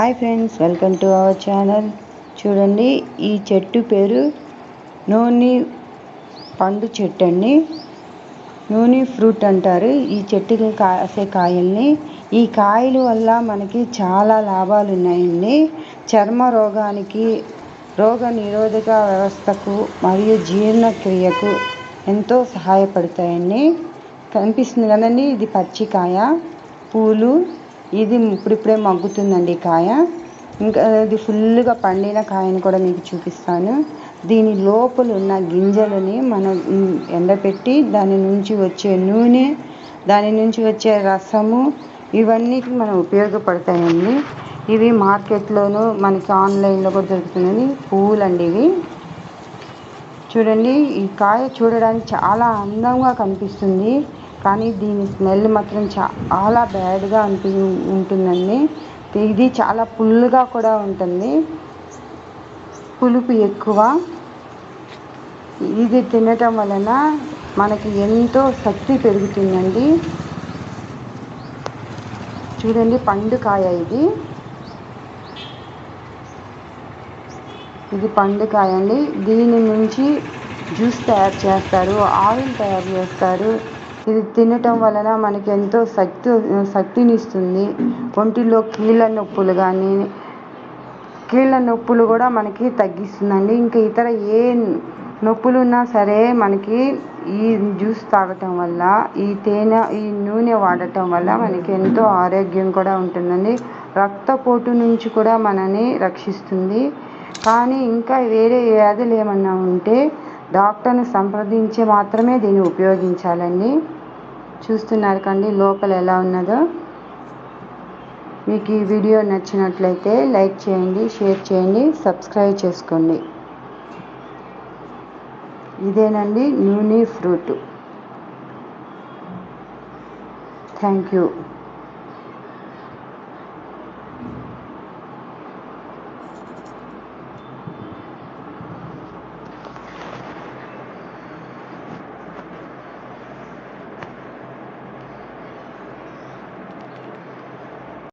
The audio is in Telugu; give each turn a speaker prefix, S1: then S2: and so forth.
S1: Hi friends welcome to our channel చూడండి ఈ చెట్టు పేరు నూనె పండు చెట్టు అండి. నూనె ఫ్రూట్ అంటారు. ఈ చెట్టుకి కాసే కాయల్ని. ఈ కాయల వల్ల మనకి చాలా లాభాలు ఉన్నాయండి. చర్మ రోగానికి రోగ నిరోధక వ్యవస్థకు మరియు జీర్ణక్రియకు ఎంతో సహాయపడతాయండి. కనిపిస్తుంది కదండి ఇది పచ్చికాయ. పూలు ఇది ఇప్పుడిప్పుడే మగ్గుతుందండి కాయ. ఇంకా ఇది ఫుల్గా పండిన కాయని కూడా మీకు చూపిస్తాను. దీని లోపల ఉన్న గింజలని మనం ఎండపెట్టి దాని నుంచి వచ్చే నూనె దాని నుంచి వచ్చే రసము ఇవన్నీ మనం ఉపయోగపడతాయండి. ఇవి మార్కెట్లోను మనకి ఆన్లైన్లో కూడా దొరుకుతుందని పువ్వులండి ఇవి. చూడండి ఈ కాయ చూడడానికి చాలా అందంగా కనిపిస్తుంది. కానీ దీని స్మెల్ మాత్రం చాలా బ్యాడ్గా అనిపి ఉంటుందండి. ఇది చాలా పుల్లుగా కూడా ఉంటుంది. పులుపు ఎక్కువ. ఇది తినటం వలన మనకి ఎంతో శక్తి పెరుగుతుందండి. చూడండి పండుకాయ ఇది. ఇది పండుకాయ అండి. దీని నుంచి జ్యూస్ తయారు చేస్తారు ఆయిల్ తయారు చేస్తారు. ఇది తినటం వలన మనకి ఎంతో శక్తి శక్తిని ఇస్తుంది ఒంటిలో కీళ్ళ నొప్పులు కానీ కీళ్ళ నొప్పులు కూడా మనకి తగ్గిస్తుందండి. ఇంకా ఇతర ఏ నొప్పులు ఉన్నా సరే మనకి ఈ జ్యూస్ తాగటం వల్ల ఈ తేనె ఈ నూనె వాడటం వల్ల మనకి ఎంతో ఆరోగ్యం కూడా ఉంటుందండి. రక్తపోటు నుంచి కూడా మనని రక్షిస్తుంది. కానీ ఇంకా వేరే వ్యాధులు ఏమన్నా ఉంటే డాక్టర్ని సంప్రదించి మాత్రమే దీన్ని ఉపయోగించాలండి. చూస్తున్నారు కండి లోపల ఎలా ఉన్నదో. మీకు ఈ వీడియో నచ్చినట్లయితే లైక్ చేయండి షేర్ చేయండి సబ్స్క్రైబ్ చేసుకోండి. ఇదేనండి నూనె ఫ్రూట్. Thank you.